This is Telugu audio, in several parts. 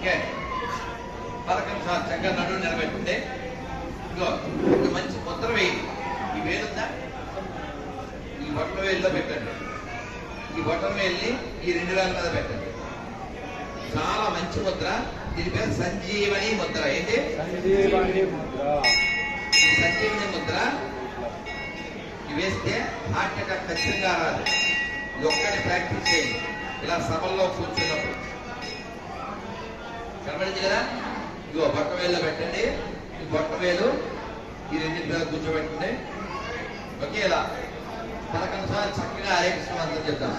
ఓకే. సార్లు చక్కగా నడువు నిలబెట్టుండే ఇదిగో ఒక మంచి ముద్ర వేయండి. ఈ వేలుందా ఈ బొట్ట వేలులో పెట్టండి. ఈ బొట్టం వేలిని ఈ రెండు వేల మీద పెట్టండి. చాలా మంచి ముద్ర. దీని పేరు సంజీవని ముద్ర. ఏంటి? సంజీవని ముద్ర. సంజీవని ముద్ర. వేస్తే హార్ట్ అటాక్ ఖచ్చితంగా రాదు. ఇది ఒక్కటి ప్రాక్టీస్ చేయండి. ఇలా సభల్లో కూర్చున్నప్పుడు. కనబడింది కదా? ఇగో బొట్ట వేలులో పెట్టండి. ఈ బొట్ట వేలు ఈ రెండింటి మీద కూర్చోబెట్టండి ఓకే ఇలా పదకొండు సార్లు చక్కగా హరే కృష్ణ మంత్రం చెప్తాం.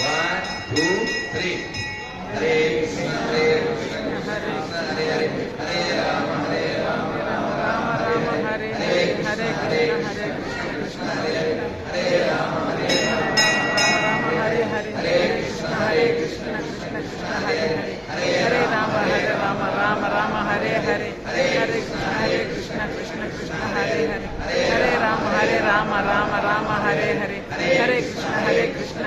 One two three Hare Krishna Hare Krishna Krishna Krishna Hare Hare Hare Rama Hare Rama Rama Rama Hare Hare Hare Krishna Hare Krishna Krishna Hare Hare Hare Rama Hare Rama Rama Rama Hare Hare Hare Krishna Hare Krishna Krishna Krishna Hare Hare Hare Hare Rama Rama Hare Rama Rama Rama Hare Hare Hare Krishna Hare Krishna Krishna Krishna Hare Hare Hare Rama Hare Rama Rama Rama Hare Hare Hare Krishna Hare Krishna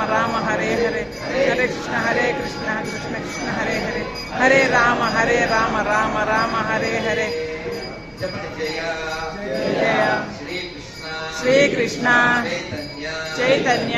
Rama Rama Hare Hare Hare Krishna Hare Krishna Krishna Krishna Hare Hare Hare Rama Hare Rama Rama Rama Hare Hare చెప్పండి జయ జయ శ్రీకృష్ణ శ్రీకృష్ణ చైతన్య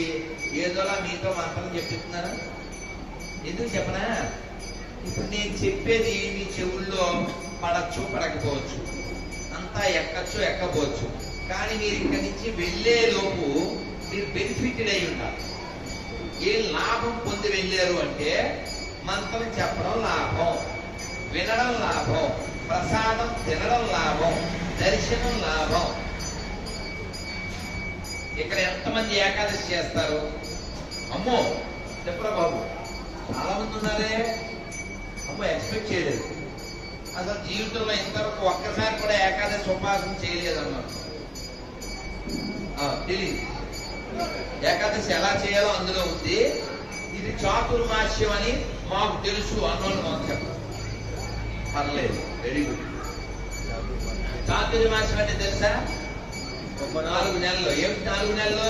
చేసి ఏదోలా మీతో మంత్రం చెప్పిస్తున్నారు? ఎందుకు చెప్పనా? ఇప్పుడు నేను చెప్పేది మీ చెవుల్లో పడచ్చు పడకపోవచ్చు. అంతా ఎక్కచ్చు ఎక్కపోవచ్చు కానీ మీరు ఇక్కడి నుంచి వెళ్ళేలోపు మీరు బెనిఫిటెడ్ అయి ఉండాలి. ఏ లాభం పొంది వెళ్ళారు అంటే మంత్రం చెప్పడం లాభం వినడం లాభం ప్రసాదం తినడం లాభం దర్శనం లాభం. ఇక్కడ ఎంతమంది ఏకాదశి చేస్తారు? అమ్మో చెప్పరా బాబు. చాలా మంది ఉన్నారే. అమ్మో ఎక్స్పెక్ట్ చేయలేదు. అసలు జీవితంలో ఇంతవరకు ఒక్కసారి కూడా ఏకాదశి ఉపాసన చేయలేదు అన్నారు తెలియదు ఏకాదశి ఎలా చేయాలో అందులో ఉంది. ఇది చాతుర్మాస్యం అని మాకు తెలుసు అన్నోళ్ళు మాకు చెప్పారు. పర్లేదు వెరీ గుడ్ చాతుర్మాస్యం అంటే తెలుసా? నాలుగు నెలలు. ఏమిటి నాలుగు నెలలు?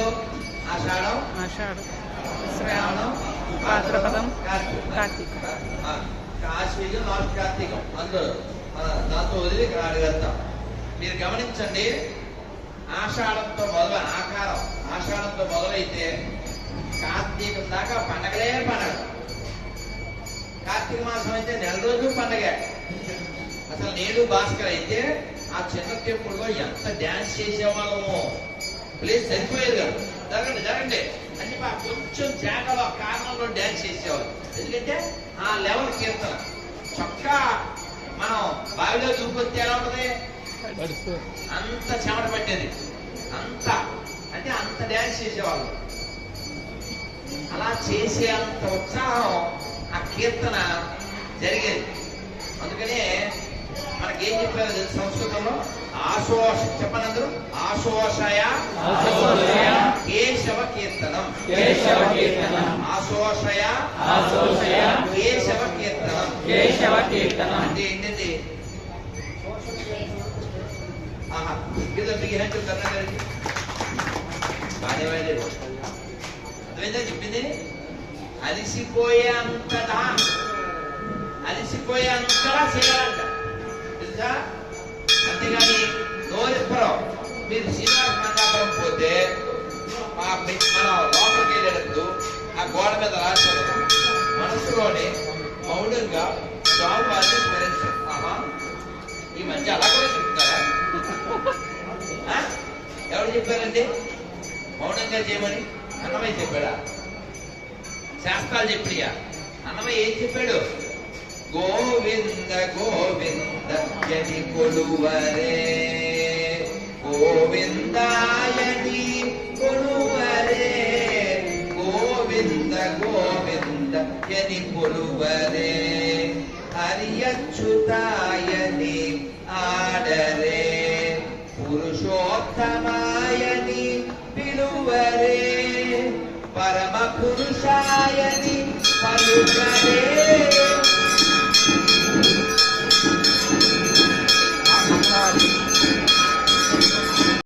ఆషాఢం ఆషాఢ శ్రావణం భాద్రపదం కార్తీక. ఆ, ఆశ్వీజం లాస్ట్ కార్తీకం. అందులో ఆ, దాంతో వదిలి ఇక్కడ మీరు గమనించండి ఆషాఢంతో మొదలు ఆకారం ఆషాఢంతో మొదలైతే కార్తీకం దాకా పండగలే పండగ. కార్తీక మాసం అయితే నెల రోజులు పండగే. అసలు నేను భాస్కర్ అయితే ఆ చిన్న టెంపుల్లో ఎంత డ్యాన్స్ చేసేవాళ్ళము. ప్లేస్ సరిపోయేది కాదు. జరగండి జరగండి. అని మా కొంచెం జాగలో కారణంలో డ్యాన్స్ చేసేవాళ్ళు. ఎందుకంటే ఆ లెవెల్ కీర్తన. చొక్కా మనం బావిలో దూకొస్తే ఎలా ఉంటుంది? అంత చెమట పట్టేది. అంత. అంటే అంత డ్యాన్స్ చేసేవాళ్ళు. అలా చేసే అంత ఉత్సాహం ఆ కీర్తన జరిగేది. అందుకనే మనకేం చెప్పారు తెలుసు సంస్కృతంలో? ఆశోష చెప్పనందరూ? ఆశోషయ. ఆశోషయ. ఏ కీర్తనం కేశవ కీర్తనం ఆశోషయ. ఆశోషయ. కేశవ కీర్తనం కేశవ కీర్తనం అంటే ఏంటండి? ఆహా ఇది మీకు హ్యాండ్ కన్నా గారికి. అర్థమైందా చెప్పింది? చేయాలంట. తెలుసా అంతేగాని నోరెప్పరం మీరు శ్రీనివాస మండాపురం పోతే మా మీ- మనం లోపలికి వెళ్ళేటప్పుడు ఆ గోడ మీద రాశారు. మనసులోనే మౌనంగా స్వామివారిని స్మరించారు. ఆహా. ఈ మధ్య అలా కూడా చెప్తారా ఎవరు చెప్పారండి? మౌనంగా చేయమని అన్నమయ్య చెప్పాడా? శాస్త్రాలు చెప్పియా అన్నమయ్య ఏం చెప్పాడు? గోవింద గోవింద ಗೋವಿಂದಾಯನಿ ಕೊಡುವರೆ ಗೋವಿಂದಾಯನಿ ಕೊಡುವರೆ ಗೋವಿಂದ ಗೋವಿಂದ ಯನಿ ಕೊಡುವರೆ ಹರಿಯಚ್ಯುತಾಯನಿ ಆಡರೆ ಪುರುಷೋತ್ತಮಾಯನಿ ಬಿಡುವರೆ ಪರಮ ಪುರುಷಾಯನಿ ಪರುಗರೇ